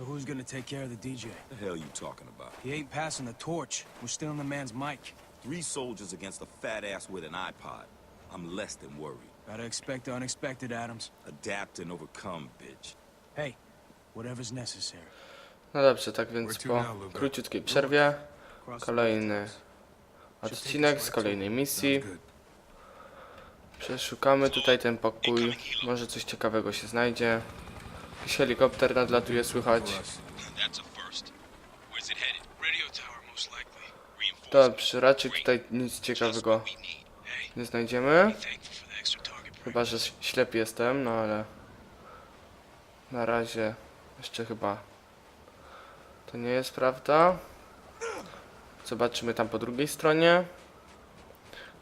So who's gonna take care of the DJ? The hell you talking about? He ain't passing the torch. We're stealing the man's mic. Three soldiers against a fat ass with an iPod. I'm less than worried. Gotta expect the unexpected, Adams. Adapt and overcome, bitch. Hey, whatever's necessary. No dobrze, tak więc po króciutkiej przerwie kolejny odcinek z kolejnej misji. Przeszukamy tutaj ten pokój. Może coś ciekawego się znajdzie. Jakiś helikopter nadlatuje, słychać. Dobrze, raczej tutaj nic ciekawego nie znajdziemy. Chyba, że ślep jestem, no ale na razie jeszcze chyba to nie jest prawda. Zobaczymy tam po drugiej stronie.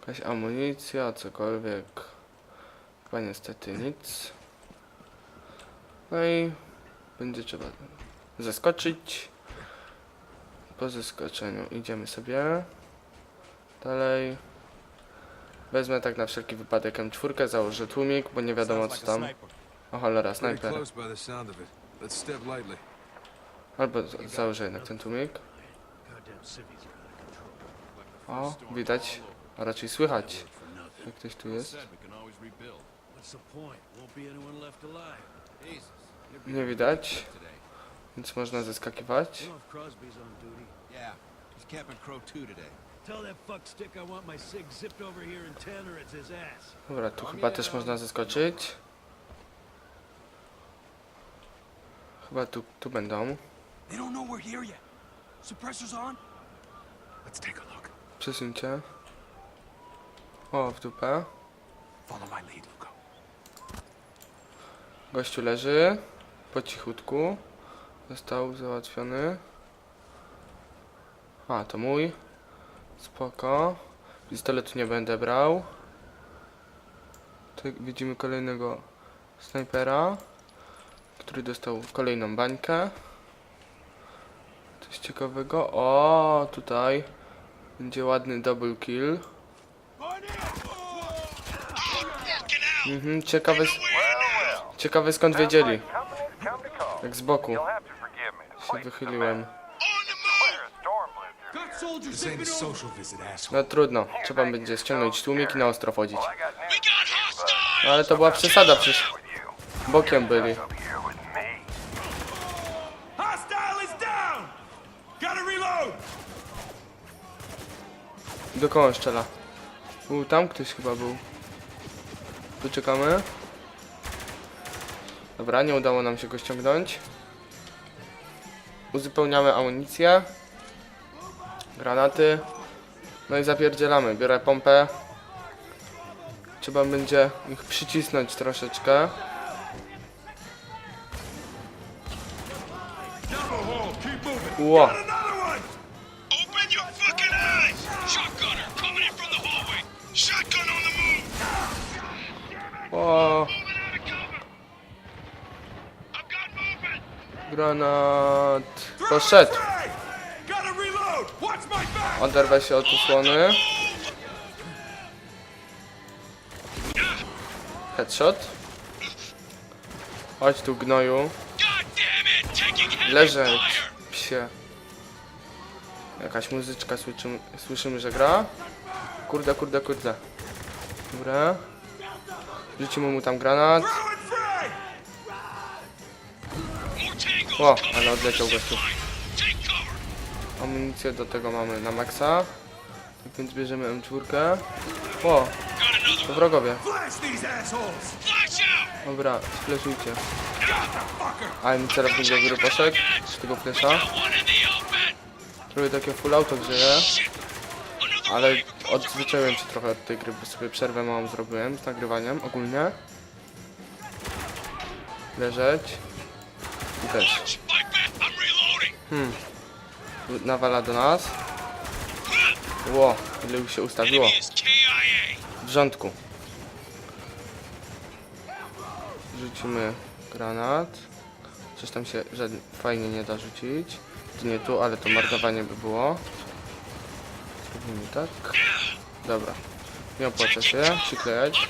Jakaś amunicja, cokolwiek. Chyba niestety nic. No i będzie trzeba zeskoczyć. Po zeskoczeniu idziemy sobie dalej. Wezmę tak na wszelki wypadek M4, założę tłumik, bo nie wiadomo co tam. O cholera, snajper. Albo za- założę jednak ten tłumik. O, widać, a raczej słychać, jak ktoś tu jest. What's the point? Won't be anyone left alive. Nie widać, więc można zeskakiwać. You know if Crosby's on duty. Yeah, he's camping Crow 2 today. Tell that fuck stick I want my sig zipped over here in ten or it's his ass. Dobra, tu chyba też można zeskoczyć. Chyba tu, tu będą. Przesuńcie. O, w dupę. Gościu leży. Po cichutku. Został załatwiony. A, to mój. Spoko. Pistoletu nie będę brał. Tu widzimy kolejnego snajpera, który dostał kolejną bańkę. Coś ciekawego. O, tutaj będzie ładny double kill. Mhm, ciekawe, ciekawe skąd wiedzieli. Jak z boku się wychyliłem. No trudno, trzeba będzie ściągnąć tłumik i na ostro wchodzić. No ale to była przesada, przecież bokiem byli. Do koło szczela. U, tam ktoś chyba był. Tu czekamy. Dobra, nie udało nam się go ściągnąć. Uzupełniamy amunicję. Granaty. No i zapierdzielamy. Biorę pompę. Trzeba będzie ich przycisnąć troszeczkę. Ło, Open your fucking eyes! Shotgunner coming in from the hallway. Shotgun on the move. ło, Moving out of cover. I've got movement. Granat. Poszedł. Oderwę się od osłony. Headshot. Chodź tu gnoju. Leżeć. Psie. Jakaś muzyczka słyszymy, słyszymy, że gra. Kurde, kurde, kurde. Dobra. Rzucimy mu tam granat. O, ale odleciał gościu. Amunicję do tego mamy na maksa. Więc bierzemy M4. O, to wrogowie. Dobra, spleszujcie. A celownik do góry poszedł. Z tego flesza. Trochę takie full auto grzeje. Ale odzwyczaiłem się trochę od tej gry, bo sobie przerwę małą zrobiłem z nagrywaniem ogólnie. Leżeć. Też. Reloading! Nawala do nas. Ło, ile już się ustawiło. W rządku. Rzucimy granat. Coś tam się żadnie, fajnie nie da rzucić. To nie tu, ale to marnowanie by było. Zrobimy tak. Dobra. Nie opłaca się przyklejać.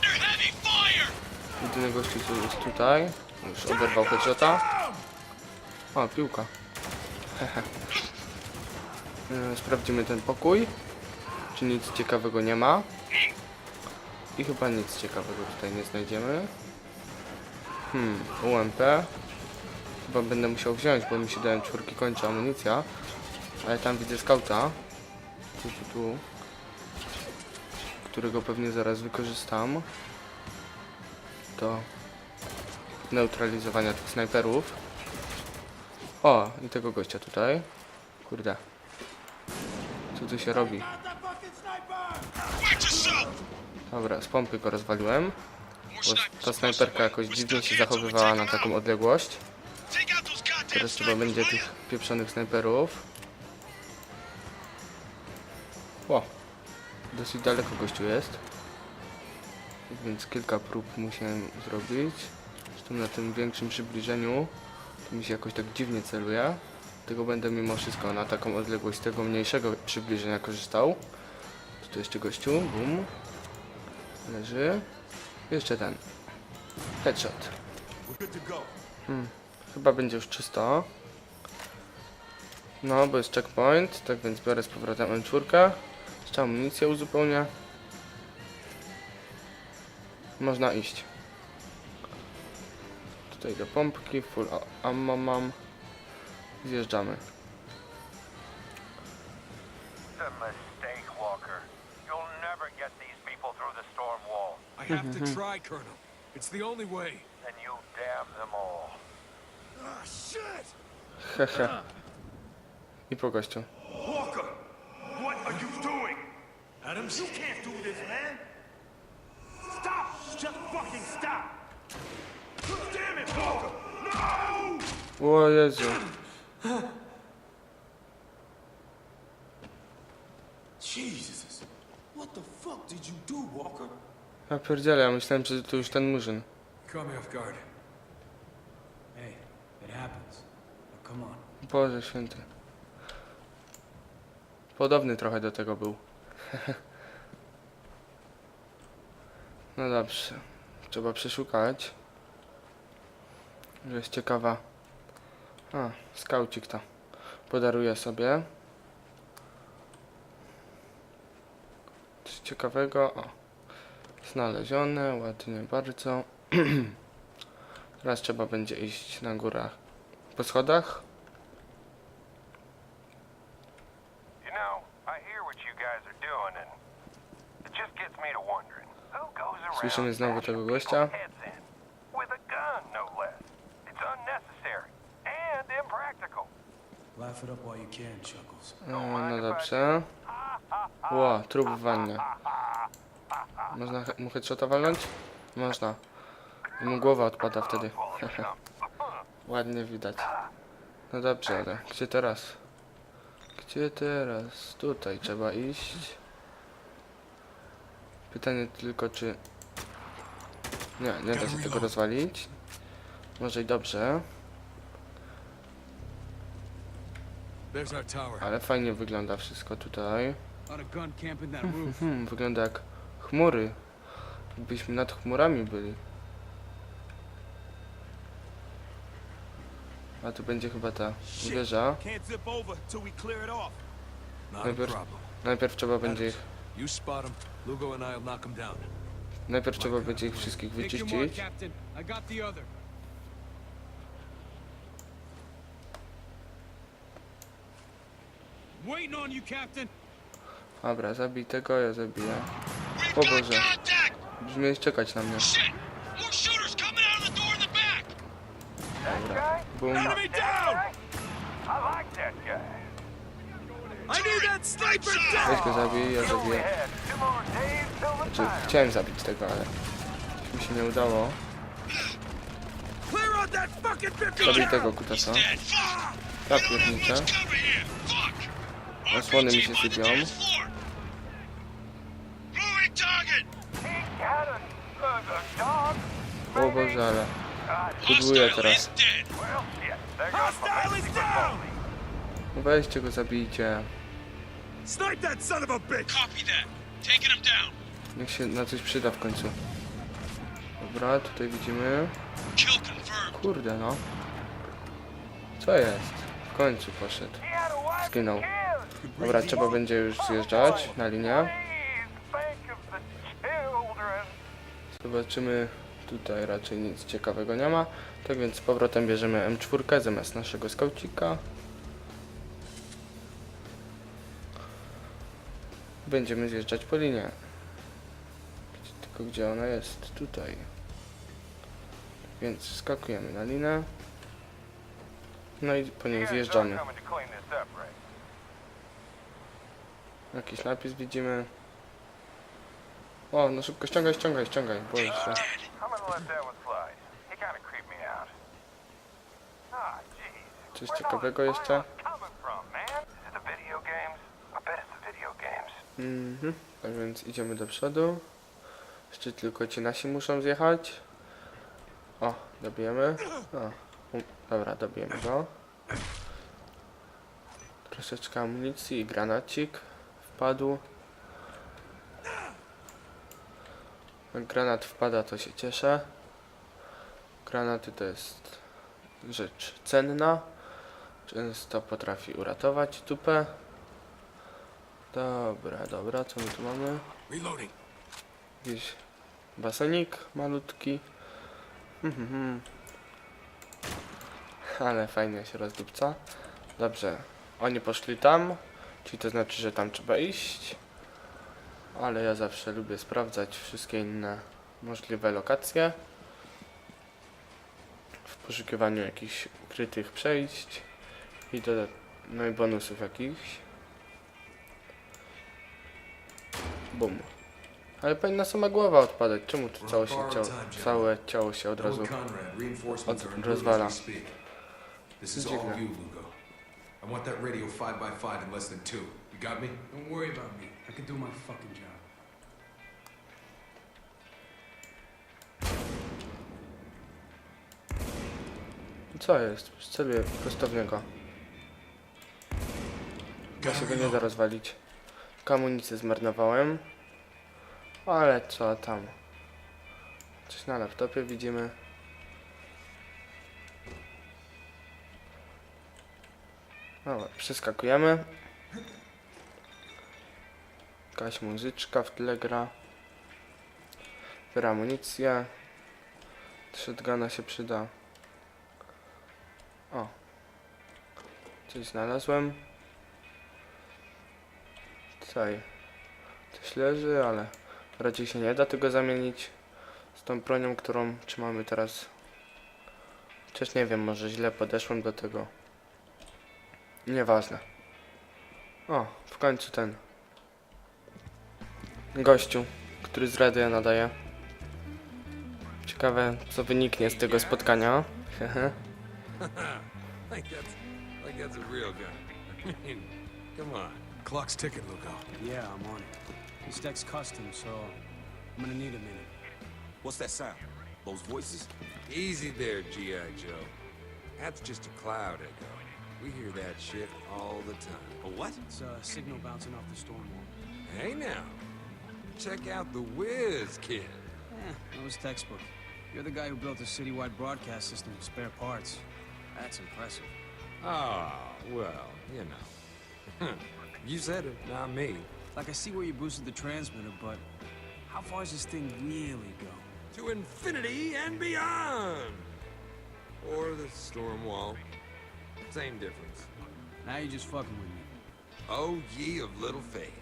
Jedyny gościu jest tutaj. Już oberwał headshota. O, piłka. Hehe. E, Sprawdzimy ten pokój. Czy nic ciekawego nie ma. I chyba nic ciekawego tutaj nie znajdziemy. Hmm, UMP. Chyba będę musiał wziąć, bo mi się dałem czwórki kończy amunicja. Ale tam widzę skauta. Tu, tu, tu. Którego pewnie zaraz wykorzystam. Do neutralizowania tych snajperów. O, i tego gościa tutaj. Kurde. Co tu się robi? Dobra, z pompy go rozwaliłem. Bo ta snajperka jakoś dziwnie się zachowywała na taką odległość. Teraz trzeba będzie tych pieprzonych snajperów. Ło. Dosyć daleko gościu jest. Więc kilka prób musiałem zrobić. Zresztą na tym większym przybliżeniu mi się jakoś tak dziwnie celuje. Tego będę mimo wszystko na taką odległość tego mniejszego przybliżenia korzystał. Tu jeszcze gościu, bum. Leży. Jeszcze ten. Headshot. Hmm. Chyba będzie już czysto. No, bo jest checkpoint, tak więc biorę z powrotem M4. Jeszcze amunicję uzupełnię. Można iść. Tutaj do pompki, full a- ammo mam. Zjeżdżamy. It's a mistake, Walker. You'll never get these people through the storm wall. I have to try, Colonel. It's the only way. And you damn them all. Ah, shit! Hehe. I po gościu. Walker, what are you doing? Adams? You can't do this, man. Stop! Just fucking stop! Damn it, Walker! No! O Jezu. Jesus. What the fuck did you do, Walker? Ja pierdzielę, ja myślałem, że to już ten murzyn. Caught me off guard. Hey, it happens. Now come on. Boże święty. Podobny trochę do tego był. no dobrze. Trzeba przeszukać. Że jest ciekawa. A, skaucik to. Podaruję sobie. Coś ciekawego. O. Znalezione, ładnie bardzo. Teraz trzeba będzie iść na górach. Po schodach. You know, I hear what you guys are doing, and it just gets me to wondering who goes around Słyszymy znowu bashing tego people's gościa. heads in with a gun, no less. It's unnecessary and impractical. E, No dobrze. Ło, trup w wannie. Można he- mu headshota walnąć? Można. Mu głowa odpada wtedy. Ładnie widać. No dobrze, ale gdzie teraz? Gdzie teraz? Tutaj trzeba iść. Pytanie tylko, czy... Nie, nie da się tego rozwalić. Może i dobrze, There's our tower. Ale fajnie wygląda wszystko tutaj. Roof. Hmm, wygląda jak chmury. Jakbyśmy nad chmurami byli. A tu będzie chyba ta wieża. Najpierw, najpierw trzeba będzie ich, najpierw trzeba będzie ich wszystkich wyczyścić. Captain. I got the other. Waiting on you, Captain. Dobra, zabij tego, ja zabiję. O Boże. Brzmi czekać na mnie. Shit! More shooters coming out of the door in the back! That guy? Bum. Enemy down! I like that guy. I need that sniper Weź go zabij, ja zabiję. Znaczy, chciałem zabić tego, ale mi się nie udało. Clear out that fucking Zabij tego kutasa. Ja have pierniczę. Osłony mi się sypią. O Boże, ale pudłuję teraz. No Weźcie go, zabijcie. Snipe that son of a bitch! Copy that. Taking him down. Niech się na coś przyda w końcu. Dobra, tutaj widzimy. Kurde no. Co jest? W końcu poszedł. Zginął. Dobra, trzeba będzie już zjeżdżać na linię. Zobaczymy. Tutaj raczej nic ciekawego nie ma. Tak więc z powrotem bierzemy M4 zamiast naszego skaucika. Będziemy zjeżdżać po. Gdzie- Tylko gdzie ona jest? Tutaj. Więc skakujemy na linę. No i po niej zjeżdżamy. Jakiś napis widzimy. O, no szybko ściągaj, ściągaj, ściągaj. Boję się. Coś ciekawego jeszcze? Mhm. Tak więc idziemy do przodu. Jeszcze tylko ci nasi muszą zjechać. O, dobijemy. O, u- dobra, dobijemy go. Troszeczkę amunicji i granacik wpadł. Jak granat wpada, to się cieszę. Granaty to jest rzecz cenna. Często potrafi uratować dupę. Dobra, dobra, co my tu mamy? Jakiś basenik malutki. Mhm, mhm. Ale fajnie się rozdupca. Dobrze, oni poszli tam, czyli to znaczy, że tam trzeba iść. Ale ja zawsze lubię sprawdzać wszystkie inne możliwe lokacje. W poszukiwaniu jakichś ukrytych przejść i do, no i bonusów jakichś. Bum. Ale powinna sama głowa odpadać. Czemu tu całe, się ciało, całe ciało się od razu... Od- rozwala. Dziwne. I want that radio 5x5 in less than two. You got me? Don't worry about me. I can do my fucking job. Co jest? Celuję prosto w niego. Ja się go nie da rozwalić. Tylko Amunicję zmarnowałem. Ale co tam? Coś na laptopie widzimy. Przeskakujemy. Jakaś muzyczka w tle gra. Biorę amunicję. Shotguna się przyda. O. Coś znalazłem. Tutaj. Coś leży, ale raczej się nie da tego zamienić z tą bronią, którą trzymamy teraz. Chociaż nie wiem, może źle podeszłem do tego. Nieważne. O, w końcu ten gościu, który z radia nadaje. Ciekawe, co wyniknie z tego spotkania. Hehe. Like that's, like that's a real gun. I mean, come on. Clock's ticking, Lugo. Yeah, I'm on it. This deck's custom, so I'm gonna need a minute. What's that sound? Those voices? Easy there, G.I. Joe. That's just a cloud echo. We hear that shit all the time. A what? It's a signal bouncing off the storm wall. Hey now, check out the Whiz Kid. Eh, that was textbook. You're the guy who built a citywide broadcast system with spare parts. That's impressive. Oh, well, you know. you said it, not me. Like, I see where you boosted the transmitter, but how far does this thing really go? To infinity and beyond! Or the storm wall. Same difference. Now you're just fucking with me. Oh, ye of little faith.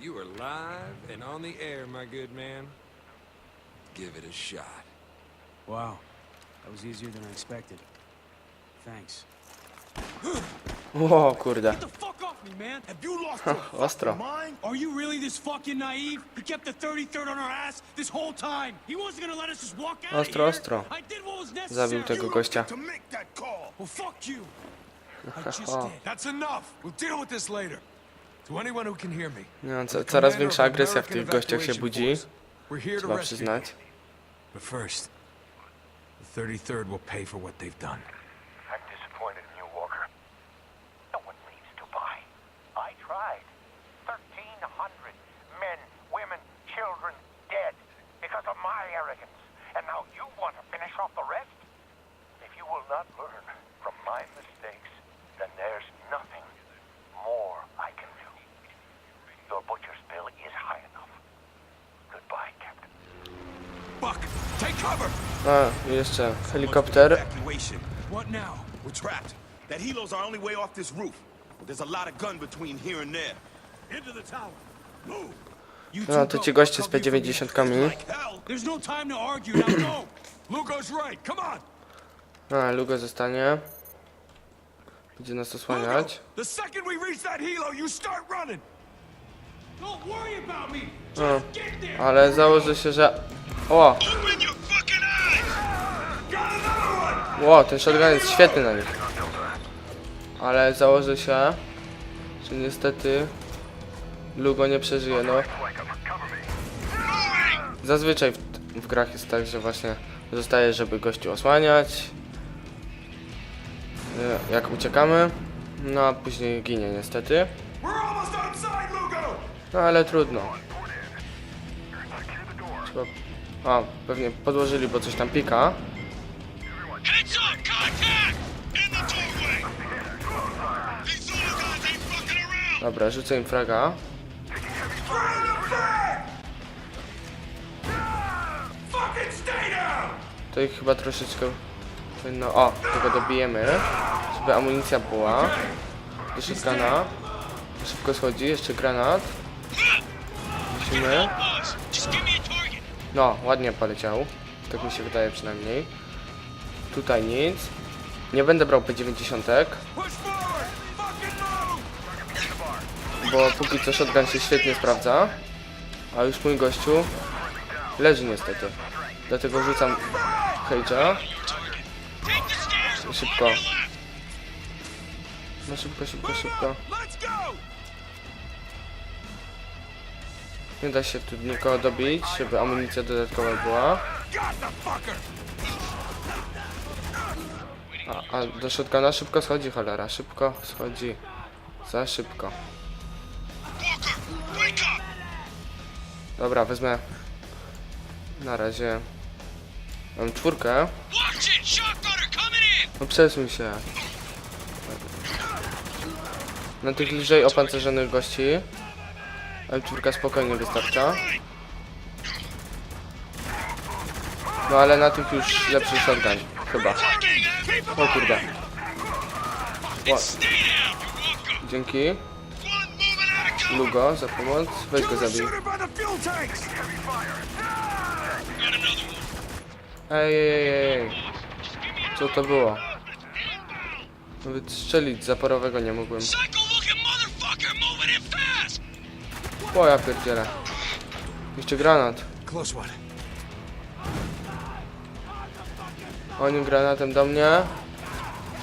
You are live and on the air, my good man. Give it a shot. Wow. That was easier than I expected. Thanks. O oh, kurde. Me, man! Have you lost your Ostro. mind? Are you really this fucking naive? He kept the 33rd on our ass this whole time. He wasn't gonna let us just walk out Ostro, of here. ostro. I did what was necessary. Zabił tego gościa. To make that call. Well, fuck you. I just O. did. That's enough. We'll deal with this later. To anyone who can hear me. No, co, coraz większa agresja w tych gościach się budzi. Force. We're here to Trzeba rescue you. przyznać. But first, the 33rd will pay for what they've done. I'm disappointed in you, Walker. No one leaves Dubai. I tried. 1,300 men, women, children dead because of my arrogance. And now you want to finish off off the rest? If you will not learn from my mistakes, then there's nothing more I can do. Your butcher's bill is high enough. Goodbye, Captain. Buck, take cover! A, jeszcze helikopter. That helo's our only way off this roof. But there's a lot of gun between here and there. Into the tower. Move. No, to ci go. goście z I'll cover you from P90. Like hell. There's no time to argue. Now go. Lugo's right. Come on. A, Lugo zostanie. Będzie nas osłaniać. The second we reach that helo, you start running. Don't worry about me. O, Just get there. ale założę się, że... O! Ło, ten shotgun jest świetny na nich. Ale założę się, że niestety Lugo nie przeżyje, no. Zazwyczaj w, w grach jest tak, że właśnie zostaje, żeby gościu osłaniać. e, Jak uciekamy, no a później ginie niestety. No ale trudno. Trzeba... A, pewnie podłożyli, bo coś tam pika. Dobra, rzucę im fraga. To ich chyba troszeczkę powinno... O, tego dobijemy, żeby amunicja była. Do shotguna. Szybko schodzi, jeszcze granat. Musimy. No, ładnie poleciał. Tak mi się wydaje przynajmniej. Tutaj nic. Nie będę brał P90, bo póki co shotgun się świetnie sprawdza. A już mój gościu leży niestety. Dlatego rzucam cage'a. Szybko. No szybko, szybko, szybko. Nie da się tu nikogo dobić, żeby amunicja dodatkowa była. A, a do shotguna szybko schodzi cholera, szybko schodzi. Za szybko. Dobra, wezmę na razie mam czwórkę. No przesuń się. Na tych lżej opancerzonych gości M4 spokojnie wystarcza. No ale na tych już lepszy shotgun, chyba. O kurde, Walker! dzięki. Lugo za pomoc, weź go zabij. Ej, ej, ej. Co to było? Nawet strzelić zaporowego nie mogłem. O, ja pierdzielę. Jeszcze granat. Oni granatem do mnie.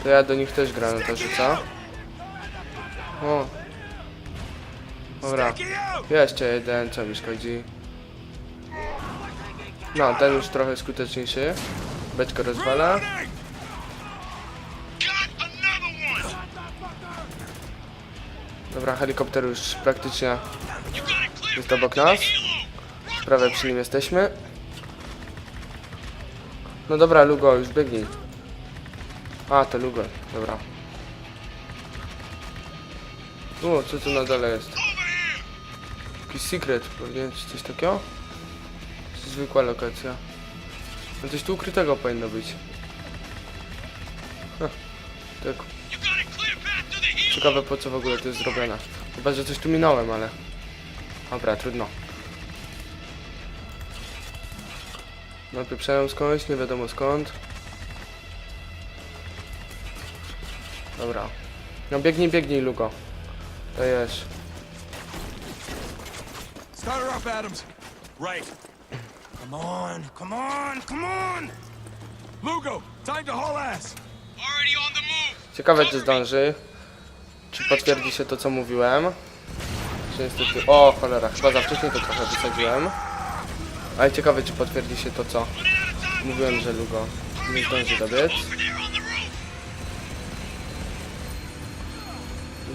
To ja do nich też granata rzucam. O. Dobra. Jeszcze jeden, co mi szkodzi. No, ten już trochę skuteczniejszy. Beczkę rozwala. Dobra, helikopter już praktycznie jest obok nas. Prawie przy nim jesteśmy. No dobra, Lugo, już biegnij. A, to Lugo, dobra. O, co tu na dole jest? Jakiś secret, pewnie czy coś takiego? Czy zwykła lokacja? No coś tu ukrytego powinno być. Huh, tak, to ciekawe po co w ogóle to jest zrobione. Chyba, że coś tu minąłem, ale... Dobra, trudno. Napieprzają skądś, nie wiadomo skąd. Dobra. No biegnij, biegnij, Lugo. Dajesz. Start her up, Adams. Right. Come on, come on, come on! Lugo, time to haul ass. Already on the move! Ciekawe czy zdąży. Czy potwierdzi się to co mówiłem. Czy niestety... O cholera, chyba za wcześnie to trochę wysadziłem. Ale ciekawe czy potwierdzi się to co mówiłem, że Lugo nie zdąży dobiec.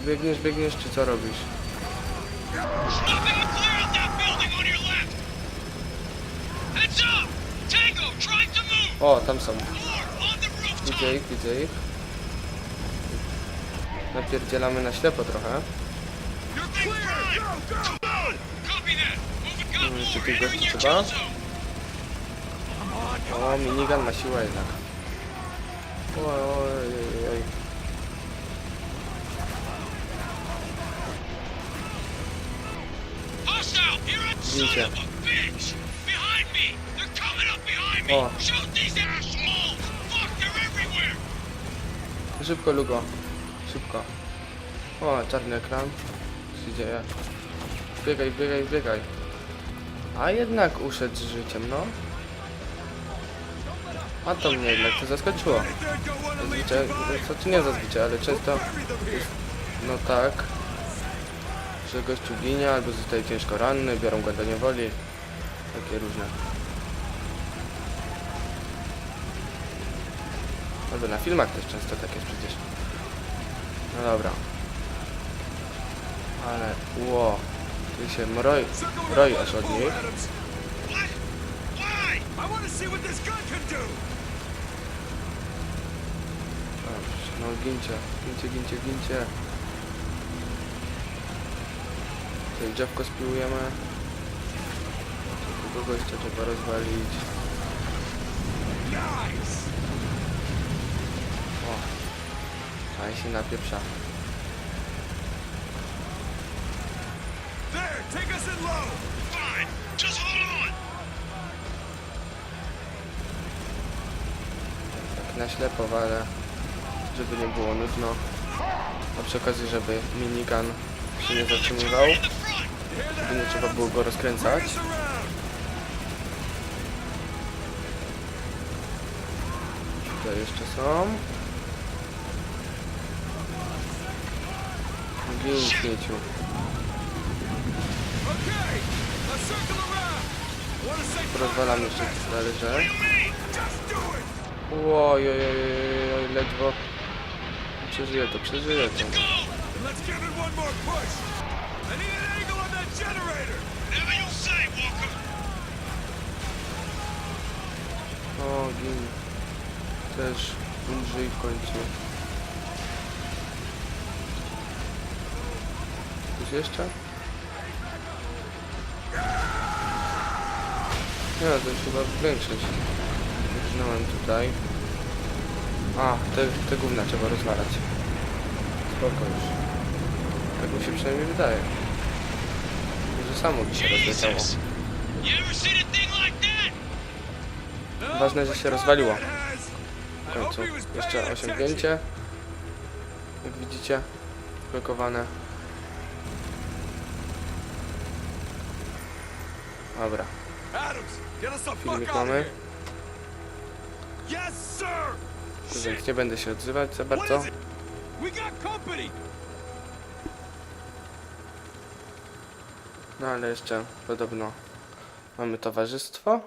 Biegniesz, biegniesz czy co robisz? Stopping the clear out that building on your left! Heads up! Tango, trying to move! O, tam są. Widzę ich, widzę ich. Napierdzielamy na ślepo trochę. Mm, jeszcze more, tych gości trzeba? O, minigun ma siłę jednak. Oj, oj, oj, Widzicie. O. Szybko, Lugo. Szybko. O, czarny ekran. Co się dzieje? Biegaj, biegaj, biegaj. A jednak uszedł z życiem, no. A to mnie jednak to zaskoczyło. Zazwyczaj, to czy nie zazwyczaj, ale często jest, no tak, że gościu ginie albo zostaje ciężko ranny, biorą go do niewoli. Takie różne. Albo na filmach też często tak jest przecież. No dobra. Ale, ło, tu się mroi, mroi aż od No gincie, gincie, gincie, gincie. Tutaj drzewko spiłujemy. Tego gościa trzeba rozwalić. O, ale się napieprza. There, take us in low! Fine. Just hold on. Tak na ślepo walę, żeby nie było nudno. A przy okazji, żeby minigun się nie zatrzymywał, żeby nie trzeba było go rozkręcać. Tutaj jeszcze są. Śmieciu. Want to say Rozwalam jeszcze it! Oj, oj, oj, oj, oj, ledwo. Przeżyję to, przeżyję to. On. O, gin. Też umrzyj w końcu. Jeszcze? Nie, to już chyba większość. Zaczynałem tutaj. A, te, te gówna trzeba rozwalać. Spoko już. Tak mi się przynajmniej wydaje. Może samo by się rozleciało. Ważne, że się rozwaliło. W końcu. Jeszcze osiągnięcie. Jak widzicie, blokowane. Dobra, filmik mamy. Więc nie będę się odzywać za bardzo. No ale jeszcze podobno mamy towarzystwo.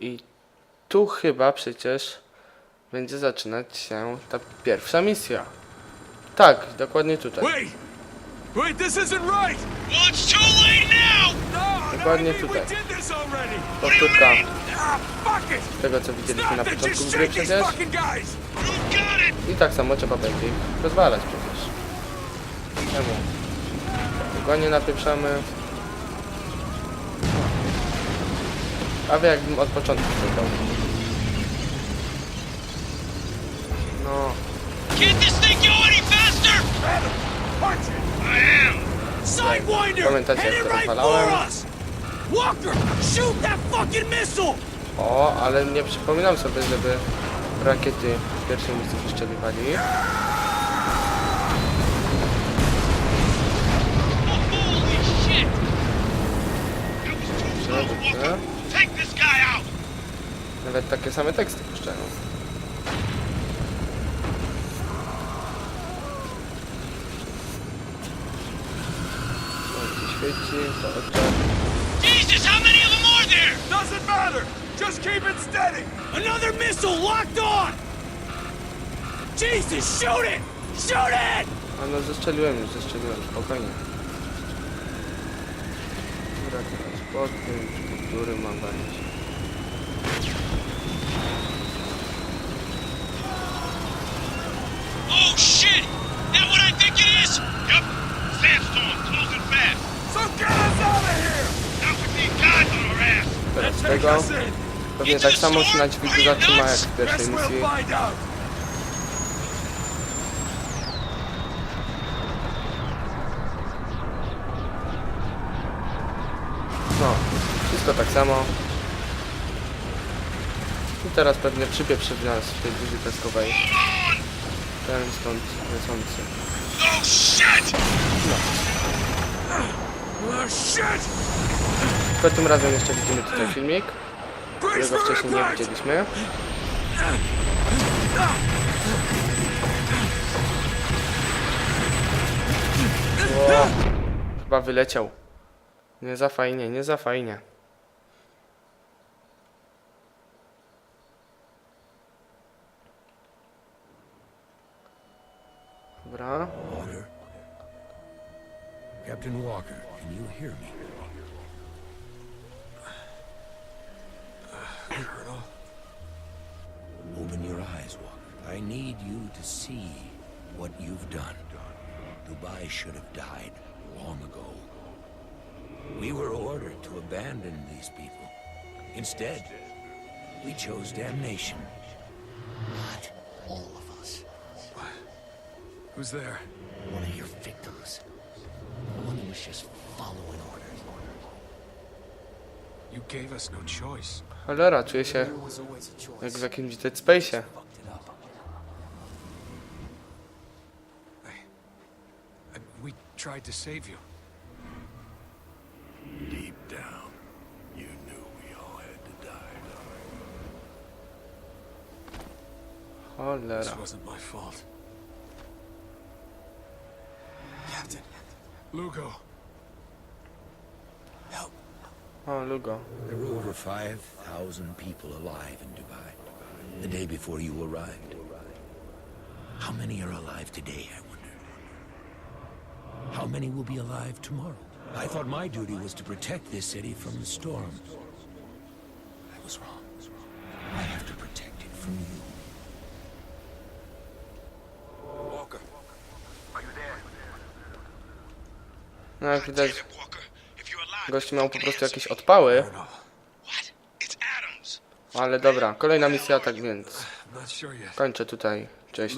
I tu chyba przecież będzie zaczynać się ta pierwsza misja. Tak, dokładnie tutaj. Wait! Wait, this isn't right! Well, it's too late now. No, no, Dokładnie tutaj. Powtórka tego co widzieliśmy na początku gry przecież. I tak samo trzeba będzie ich rozwalać przecież. Czemu? Dokładnie napieprzamy. Prawie jakbym od początku czekał. No, go! Pamiętacie, jak to rozwalałem? Walker, shoot that fucking missile! o, ale nie przypominam sobie, żeby rakiety w pierwszym miejscu slow, Dobrze, dobrze. Nawet takie same teksty puszczają. Świeci, to oczach. Just keep it steady! Another missile locked on! Jesus, shoot it! Shoot it! A no już, zestrzeliłem, spokojnie. Dobra, teraz podpiąć, który mam dać. Oh shit! That what I think it is? Closing fast. So get us out of here! On our ass. Let's take. Pewnie tak samo się na dźwigu zatrzyma jak w pierwszej misji. No, wszystko tak samo. I teraz pewnie przypieprzy w nas w tej burzy piaskowej. Ten stąd lecący. Shit! Tylko tym razem jeszcze widzimy tutaj filmik, Brace którego for wcześniej nie widzieliśmy. O, chyba wyleciał. Nie za fajnie, nie za fajnie. Dobra. Captain Walker, can you hear me? Your eyes, Walker. I need you to see what you've done. Dubai should have died long ago. We were ordered to abandon these people. Instead, we chose damnation. Not all of us. Who's there? One of your victims. One who was just following orders. Cholera, czuję się jak w jakimś Dead Space'ie. We tried to save you. Deep down, you knew we all had to die. This wasn't my fault. Captain. Lugo. O, Lugo. There were over 5,000 people alive in Dubai the day before you arrived. How many are alive today, I wonder? How many will be alive tomorrow? I thought my duty was to protect this city from the storm. I was wrong. I have to protect it from you. Walker. Are you there? No jak widać, Damn it, Walker. Gość miał po prostu jakieś odpały. Ale dobra, kolejna misja, tak więc kończę tutaj. Cześć.